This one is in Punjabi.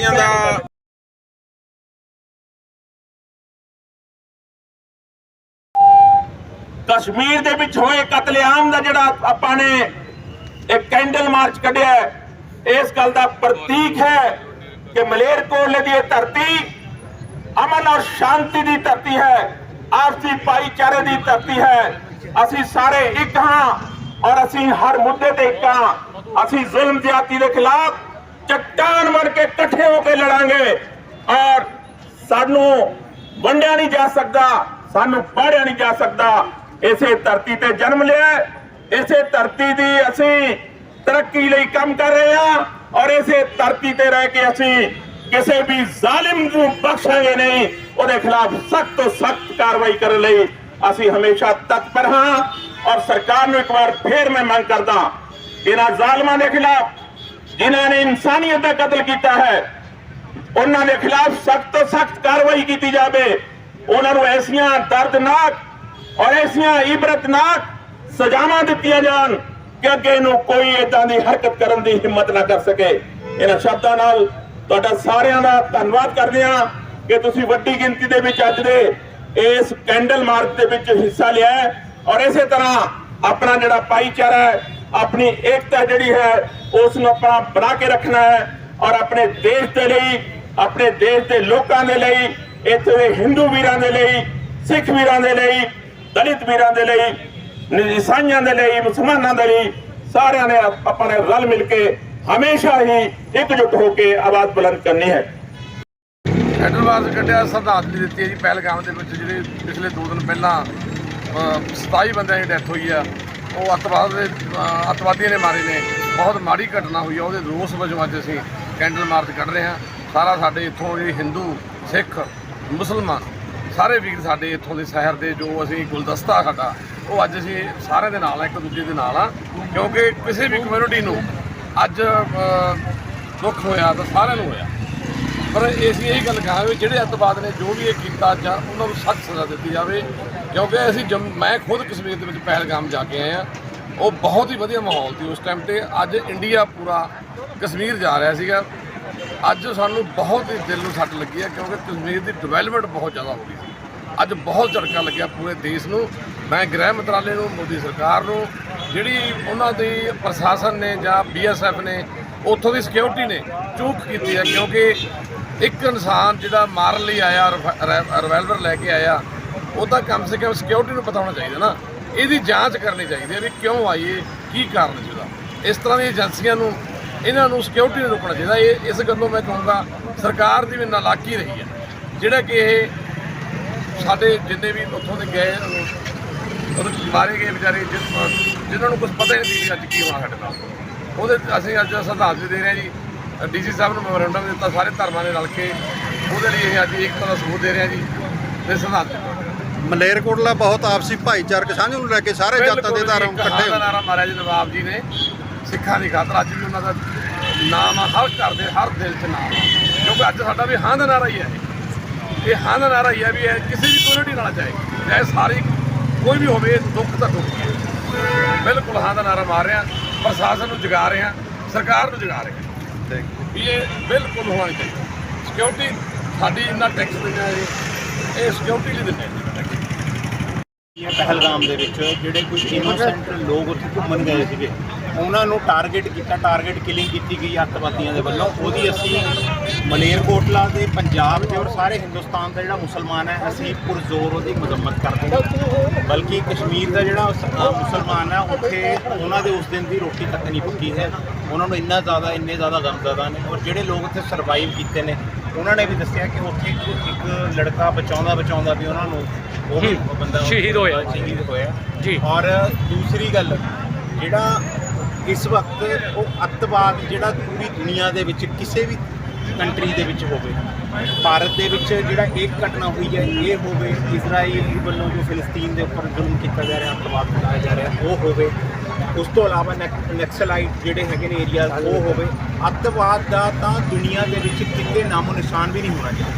ਧਰਤੀਆਂ ਦਾ ਕਸ਼ਮੀਰ ਦੇ ਵਿੱਚ ਹੋਏ ਕਤਲੇਆਮ ਦਾ ਜਿਹੜਾ ਆਪਾਂ ਨੇ ਇੱਕ ਕੈਂਡਲ ਮਾਰਚ ਕੱਢਿਆ ਇਸ ਗੱਲ ਦਾ ਪ੍ਰਤੀਕ ਹੈ ਕਿ ਮਲੇਰਕੋਟਲੇ ਦੀ ਇਹ ਧਰਤੀ ਅਮਨ ਔਰ ਸ਼ਾਂਤੀ ਦੀ ਧਰਤੀ ਹੈ, ਆਪਸੀ ਭਾਈਚਾਰੇ ਦੀ ਧਰਤੀ ਹੈ। ਅਸੀਂ ਸਾਰੇ ਇੱਕ ਹਾਂ ਔਰ ਅਸੀਂ ਹਰ ਮੁੱਦੇ ਤੇ ਇੱਕ ਹਾਂ। ਅਸੀਂ ਜ਼ੁਲਮ ਜ਼ਿਆਦਤੀ ਦੇ ਖਿਲਾਫ ਚੱਟਾਨ ਬਣ ਕੇ ਇਕੱਠੇ ਹੋ ਕੇ ਲੜਾਂਗੇ। ਔਰ ਸਾਨੂੰ ਵੰਡਿਆ ਨਹੀਂ ਜਾ ਸਕਦਾ, ਸਾਨੂੰ ਪਾੜਿਆ ਨਹੀਂ ਜਾ ਸਕਦਾ। ਇਸੇ ਧਰਤੀ ਤੇ ਜਨਮ ਲਿਆ ਇਸੇ ਧਰਤੀ ਦੀ ਅਸੀਂ ਤਰੱਕੀ ਲਈ ਕੰਮ ਕਰ ਰਹੇ ਹਾਂ। ਔਰ ਇਸੇ ਧਰਤੀ ਤੇ ਰਹਿ ਕੇ ਅਸੀਂ ਕਿਸੇ ਵੀ ਜ਼ਾਲਿਮ ਨੂੰ ਬਖਸ਼ਾਂਗੇ ਨਹੀਂ। ਉਹਦੇ ਖਿਲਾਫ ਸਖਤ ਤੋਂ ਸਖਤ ਕਾਰਵਾਈ ਕਰਨ ਲਈ ਅਸੀਂ ਹਮੇਸ਼ਾ ਤਤਪਰ ਹਾਂ। ਔਰ ਸਰਕਾਰ ਨੂੰ ਇੱਕ ਵਾਰ ਫੇਰ ਮੈਂ ਮੰਗ ਕਰਦਾ ਇਹਨਾਂ ਜ਼ਾਲਮਾਂ ਦੇ ਖਿਲਾਫ ਜਿਨ੍ਹਾਂ ਨੇ ਇਨਸਾਨੀਅਤ ਦਾ ਕਤਲ ਕੀਤਾ ਹੈ, ਉਹਨਾਂ ਦੇ ਖਿਲਾਫ ਸਖਤ ਤੋਂ ਸਖਤ ਕਾਰਵਾਈ ਕੀਤੀ ਜਾਵੇ। ਉਹਨਾਂ ਨੂੰ ਐਸੀਆਂ ਦਰਦਨਾਕ ਔਰ ਐਸੀਆਂ ਇਬਰਤਨਾਕ ਸਜ਼ਾਵਾਂ ਦਿੱਤੀਆਂ ਜਾਣ ਕਿ ਅੱਗੇ ਨੂੰ ਕੋਈ ਇਦਾਂ ਦੀ ਹਰਕਤ ਕਰਨ ਦੀ ਹਿੰਮਤ ਨਾ ਕਰ ਸਕੇ। ਇਹਨਾਂ ਸ਼ਬਦਾਂ ਨਾਲ ਤੁਹਾਡਾ ਸਾਰਿਆਂ ਦਾ ਧੰਨਵਾਦ ਕਰਦੇ ਹਾਂ ਕਿ ਤੁਸੀਂ ਵੱਡੀ ਗਿਣਤੀ ਦੇ ਵਿੱਚ ਅੱਜ ਦੇ ਇਸ ਕੈਂਡਲ ਮਾਰਚ ਦੇ ਵਿੱਚ ਹਿੱਸਾ ਲਿਆ ਔਰ ਇਸੇ ਤਰ੍ਹਾਂ ਆਪਣਾ ਜਿਹੜਾ ਭਾਈਚਾਰਾ ਹੈ ਆਪਣੀ ਏਕਤਾ ਜਿਹੜੀ ਹੈ ਉਸ ਨੂੰ ਆਪਣਾ ਬਣਾ ਕੇ ਰੱਖਣਾ ਹੈ ਔਰ ਆਪਣੇ ਦੇਸ਼ ਦੇ ਲਈ ਆਪਣੇ ਦੇਸ਼ ਦੇ ਲੋਕਾਂ ਦੇ ਲਈ ਇੱਥੇ ਦੇ ਹਿੰਦੂ ਵੀਰਾਂ ਦੇ ਲਈ ਸਿੱਖ ਵੀਰਾਂ ਦੇ ਲਈ ਦਲਿਤ ਵੀਰਾਂ ਦੇ ਲਈ ਨ- ਈਸਾਈਆਂ ਦੇ ਲਈ ਮੁਸਲਮਾਨਾਂ ਦੇ ਲਈ ਸਾਰਿਆਂ ਨੇ ਆਪ- ਆਪਾਂ ਨੇ ਰਲ ਮਿਲ ਕੇ ਹਮੇਸ਼ਾ ਹੀ ਇਕਜੁੱਟ ਹੋ ਕੇ ਆਵਾਜ਼ ਬੁਲੰਦ ਕਰਨੀ ਹੈ। ਹੈਡਰਵਾਰਸ ਕੱਢਿਆ ਸ਼ਰਧਾਂਜਲੀ ਦਿੱਤੀ ਹੈ ਜੀ ਪਹਿਲਗਾਮ ਦੇ ਵਿੱਚ ਜਿਹੜੇ ਪਿਛਲੇ 2 ਦਿਨ ਪਹਿਲਾਂ ਅ, 27 ਬੰਦਿਆਂ ਦੀ ਡੈਥ ਹੋਈ ਆ। ਉਹ ਅੱਤਵਾਦ ਦੇ ਅ, ਅੱਤਵਾਦੀਆਂ ਨੇ ਮਾਰੇ ਨੇ। ਬਹੁਤ ਮਾੜੀ ਘਟਨਾ ਹੋਈ ਆ ਉਹਦੇ ਰੋਸ ਵਜੋਂ ਅੱਜ ਅਸੀਂ ਕੈਂਡਲ ਮਾਰਚ ਕੱਢ ਰਹੇ ਹਾਂ। ਸਾਰਾ ਸਾਡੇ ਇੱਥੋਂ ਜਿਹੜੇ ਹਿੰਦੂ ਸਿੱਖ ਮੁਸਲਮਾਨ ਸਾਰੇ ਵੀਰ ਸਾਡੇ ਇੱਥੋਂ ਦੇ ਸ਼ਹਿਰ ਦੇ ਜੋ ਅਸੀਂ ਗੁਲਦਸਤਾ ਸਾਡਾ ਉਹ ਅੱਜ ਅਸੀਂ ਸਾਰਿਆਂ ਦੇ ਨਾਲ ਆ ਇੱਕ ਦੂਜੇ ਦੇ ਨਾਲ ਆ। ਕਿਉਂਕਿ ਕਿਸੇ ਵੀ ਕਮਿਊਨਿਟੀ ਨੂੰ ਅੱਜ ਅ, ਦੁੱਖ ਹੋਇਆ ਤਾਂ ਸਾਰਿਆਂ ਨੂੰ ਹੋਇਆ। ਪਰ ਅਸੀਂ ਇਹ ਗੱਲ ਕਹਾਂਗੇ ਵੀ ਜਿਹੜੇ ਅੱਤਵਾਦ ਨੇ ਜੋ ਵੀ ਇਹ ਕੀਤਾ ਜਾਂ ਉਹਨਾਂ ਨੂੰ ਸਖਤ ਸਜ਼ਾ ਦਿੱਤੀ ਜਾਵੇ ਕਿਉਂਕਿ ਅਸੀਂ ਜੰਮ- ਮੈਂ ਖੁਦ ਕਸ਼ਮੀਰ ਦੇ ਵਿੱਚ ਪਹਿਲਗਾਮ ਜਾ ਕੇ ਆਏ ਆ ਉਹ ਬਹੁਤ ਹੀ ਵਧੀਆ ਮਾਹੌਲ ਸੀ ਉਸ ਟਾਈਮ ਤੇ। ਅੱਜ ਇੰਡੀਆ ਪੂਰਾ ਕਸ਼ਮੀਰ ਜਾ ਰਿਹਾ ਸੀਗਾ। ਅੱਜ ਸਾਨੂੰ ਬਹੁਤ ਹੀ ਦਿਲ ਨੂੰ ਸੱਟ ਲੱਗੀ ਹੈ ਕਿਉਂਕਿ ਕਸ਼ਮੀਰ ਦੀ ਡਿਵੈਲਪਮੈਂਟ ਬਹੁਤ ਜ਼ਿਆਦਾ ਹੋ ਗਈ ਸੀ। ਅੱਜ ਬਹੁਤ ਝਟਕਾ ਲੱਗਿਆ ਪੂਰੇ ਦੇਸ਼ ਨੂੰ। ਮੈਂ ਗ੍ਰਹਿ ਮੰਤਰਾਲੇ ਨੂੰ, ਮੋਦੀ ਸਰਕਾਰ ਨੂੰ, ਜਿਹੜੀ ਉਹਨਾਂ ਦੀ ਪ੍ਰਸ਼ਾਸਨ ਨੇ ਜਾਂ ਬੀਐਸਐਫ ਨੇ, ਉੱਥੋਂ ਦੀ ਸਿਕਿਉਰਿਟੀ ਨੇ ਚੂਕ ਕੀਤੀ ਹੈ। ਕਿਉਂਕਿ ਇੱਕ ਇਨਸਾਨ ਜਿਹੜਾ ਮਾਰਨ ਲਈ ਆਇਆ ਰਿਵੈਲਵਰ ਲੈ ਕੇ ਆਇਆ ਉਹਦਾ ਕਮ ਸੇ ਕਮ ਸਿਕਿਉਰਿਟੀ ਨੂੰ ਪਤਾ ਹੋਣਾ ਚਾਹੀਦਾ ਨਾ। ਇਹਦੀ ਜਾਂਚ ਕਰਨੀ ਚਾਹੀਦੀ ਹੈ ਵੀ ਕਿਉਂ ਆਈਏ, ਕੀ ਕਾਰਨ ਸੀ ਉਹਦਾ ਇਸ ਤਰ੍ਹਾਂ ਦੀਆਂ ਏਜੰਸੀਆਂ ਨੂੰ, ਇਹਨਾਂ ਨੂੰ ਸਿਕਿਉਰਿਟੀ ਨੂੰ ਰੋਕਣਾ ਚਾਹੀਦਾ। ਇਹ, ਇਸ ਗੱਲੋਂ ਮੈਂ ਕਹੂੰਗਾ, ਸਰਕਾਰ ਦੀ ਵੀ ਨਾਲਾਕੀ ਰਹੀ ਹੈ। ਜਿਹੜਾ ਕਿ ਇਹ ਸਾਡੇ ਜਿੰਨੇ ਵੀ ਉੱਥੋਂ ਦੇ ਗਏ, ਉਹਦੇ ਮਾਰੇ ਗਏ ਵਿਚਾਰੇ ਜਿਨ- ਜਿਨ੍ਹਾਂ ਨੂੰ ਕੁਝ ਪਤਾ ਹੀ ਨਹੀਂ ਸੀ ਅੱਜ ਕੀ ਹੋਣਾ ਸਾਡੇ ਨਾਲ। ਉਹਦੇ ਅਸੀਂ ਅੱਜ ਸ਼ਰਧਾਂਜਲੀ ਦੇ ਰਹੇ ਹਾਂ ਜੀ। ਡੀਸੀ ਸਾਹਿਬ ਨੂੰ ਮੈਮੋਰੰਡਮ ਦਿੱਤਾ, ਸਾਰੇ ਧਰਮਾਂ ਨੇ ਰਲ ਕੇ। ਉਹਦੇ ਲਈ ਇਹ ਅੱਜ ਏਕਤਾ ਦਾ ਸਬੂਤ ਦੇ ਰਹੇ ਹਾਂ ਜੀ। ਤੇ ਸ਼ਰਧਾਂਜਲੀ। ਮਲੇਰਕੋਟਲਾ ਬਹੁਤ ਆਪਸੀ ਭਾਈਚਾਰਕ ਸਾਂਝ ਨੂੰ ਲੈ ਕੇ ਸਾਰੇ ਜਾਤਾਂ ਦੇ ਧਰਮ ਇਕੱਠੇ ਇੱਕ ਹਾਂ ਦਾ ਹੋਏ। ਨਾਰਾ ਮਾਰਿਆ ਜੀ ਨਵਾਬ ਜੀ ਨੇ ਸਿੱਖਾਂ ਦੀ ਖਾਤਰ ਅੱਜ ਵੀ ਉਹਨਾਂ ਦਾ ਨਾਮ ਆ ਹਰ ਘਰ ਦੇ ਹਰ ਦਿਲ 'ਚ ਨਾਮ ਆ। ਕਿਉਂਕਿ ਅੱਜ ਸਾਡਾ ਵੀ ਹਾਂ ਦਾ ਨਾਰਾ ਹੀ ਹੈ ਇਹ। ਇਹ ਹਾਂ ਦਾ ਨਾਰਾ ਹੀ ਹੈ ਵੀ ਇਹ ਕਿਸੇ ਵੀ ਕਮਿਊਨਿਟੀ ਨਾਲ ਚਾਹੇ ਚਾਹੇ ਸਾਰੀ ਕੋਈ ਵੀ ਹੋਵੇ ਦੁੱਖ ਤਾਂ ਦੁੱਖ ਹੀ ਬਿਲਕੁਲ ਹਾਂ ਦਾ ਨਾਰਾ ਮਾਰ ਰਹੇ ਪ੍ਰਸ਼ਾਸਨ ਨੂੰ ਜਗਾ ਰਹੇ ਸਰਕਾਰ ਨੂੰ ਜਗਾ ਰਹੇ। ਵੀ ਇਹ ਬਿਲਕੁਲ ਹੋਣਾ ਚਾਹੀਦਾ। ਸਿਕਿਉਰਿਟੀ ਸਾਡੀ ਇੰਨਾ ਟੈਕਸ ਦਿੰਦੇ ਆ ਇਹ ਸਿਕਿਉਰਿਟੀ ਲਈ ਦਿੰਦੇ ਆ ਪਹਿਲਗਾਮ ਦੇ ਵਿੱਚ ਜਿਹੜੇ ਕੁਝ ਇਨੋਸੈਂਟ ਲੋਕ ਉੱਥੇ ਘੁੰਮਣ ਗਏ ਸੀਗੇ, ਉਹਨਾਂ ਨੂੰ ਟਾਰਗੇਟ ਕੀਤਾ ਟਾਰਗੇਟ ਕਿਲਿੰਗ ਕੀਤੀ ਗਈ ਅੱਤਵਾਦੀਆਂ ਦੇ ਵੱਲੋਂ। ਉਹਦੀ ਅਸੀਂ ਮਲੇਰਕੋਟਲਾ ਦੇ ਪੰਜਾਬ ਦੇ ਔਰ ਸਾਰੇ ਹਿੰਦੁਸਤਾਨ ਦਾ ਜਿਹੜਾ ਮੁਸਲਮਾਨ ਹੈ ਅਸੀਂ ਪੁਰਜ਼ੋਰ ਉਹਦੀ ਮਜ਼ੰਮਤ ਕਰਦੇ ਹਾਂ। ਬਲਕਿ ਕਸ਼ਮੀਰ ਦਾ ਜਿਹੜਾ ਮੁਸਲਮਾਨ ਹੈ ਉੱਥੇ ਉਹਨਾਂ ਦੇ ਉਸ ਦਿਨ ਦੀ ਰੋਟੀ ਤੱਕ ਨਹੀਂ ਪੱਕੀ ਹੈ। ਉਹਨਾਂ ਨੂੰ ਇੰਨਾ ਜ਼ਿਆਦਾ ਇੰਨੇ ਜ਼ਿਆਦਾ ਗਮਜ਼ਦਾ ਨੇ ਔਰ ਜਿਹੜੇ ਲੋਕ ਉੱਥੇ ਸਰਵਾਈਵ ਕੀਤੇ ਨੇ ਉਹਨਾਂ ਨੇ ਵੀ ਦੱਸਿਆ ਕਿ ਉੱਥੇ ਇੱਕ ਲੜਕਾ ਬਚਾਉਂਦਾ ਬਚਾਉਂਦਾ ਵੀ ਉਹਨਾਂ ਨੂੰ ਉਹ ਬੰਦਾ ਸ਼ਹੀਦ ਹੋਇਆ। ਸ਼ਹੀਦ ਹੋਇਆ। ਜੀ। ਔਰ ਦੂਸਰੀ ਗੱਲ ਜਿਹੜਾ ਇਸ ਵਕਤ ਉਹ ਅੱਤਵਾਦ ਜਿਹੜਾ ਪੂਰੀ ਦੁਨੀਆ ਦੇ ਵਿੱਚ ਕਿਸੇ ਵੀ ਕੰਟਰੀ ਦੇ ਵਿੱਚ ਹੋਵੇ। ਭਾਰਤ ਦੇ ਵਿੱਚ ਜਿਹੜਾ ਇੱਕ ਘਟਨਾ ਹੋਈ ਹੈ, ਇਹ ਹੋਵੇ ਇਜ਼ਰਾਈਲ ਵੱਲੋਂ ਜੋ ਫਿਲਸਤੀਨ ਦੇ ਉੱਪਰ ਜ਼ੁਲਮ ਕੀਤਾ ਜਾ ਰਿਹਾ ਅੱਤਵਾਦ ਫੈਲਾਇਆ ਜਾ ਰਿਹਾ, ਉਹ ਹੋਵੇ। ਉਸ ਤੋਂ ਇਲਾਵਾ ਨੈਕ- ਨੈਕਸਲਾਈਟ ਜਿਹੜੇ ਹੈਗੇ ਨੇ ਏਰੀਆ ਉਹ ਹੋਵੇ। ਅੱਤਵਾਦ ਦਾ ਤਾਂ ਦੁਨੀਆ ਦੇ ਵਿੱਚ ਕਿਤੇ ਨਾਮੋ ਨਿਸ਼ਾਨ ਵੀ ਨਹੀਂ ਹੋਣਾ ਚਾਹੀਦਾ।